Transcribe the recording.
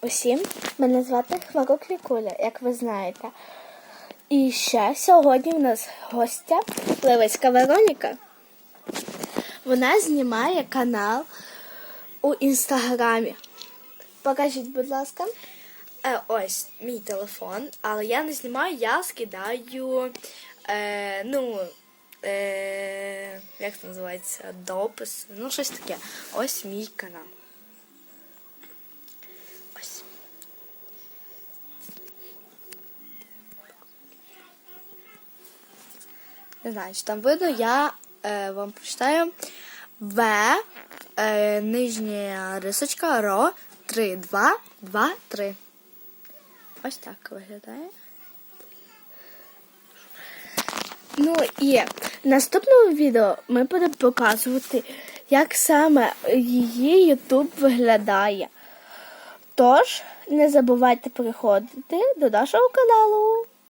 Усім мене звати Хмарок Вікуля, як ви знаєте. І ще сьогодні в нас гостя Левицька Вероніка. Вона знімає канал у інстаграмі. Покажіть, будь ласка. Е, ось мій телефон, але я не знімаю, я скидаю. Е, ну, е, як це називається? Допис. Ну, щось таке. Ось мій канал. Не знаю, чи там видно, я е, вам прочитаю В е, нижня рисочка ро 3, 2, 2, 3. Ось так виглядає. Ну і в наступному відео ми будемо показувати, як саме її Ютуб виглядає. Тож, не забувайте приходити до нашого каналу.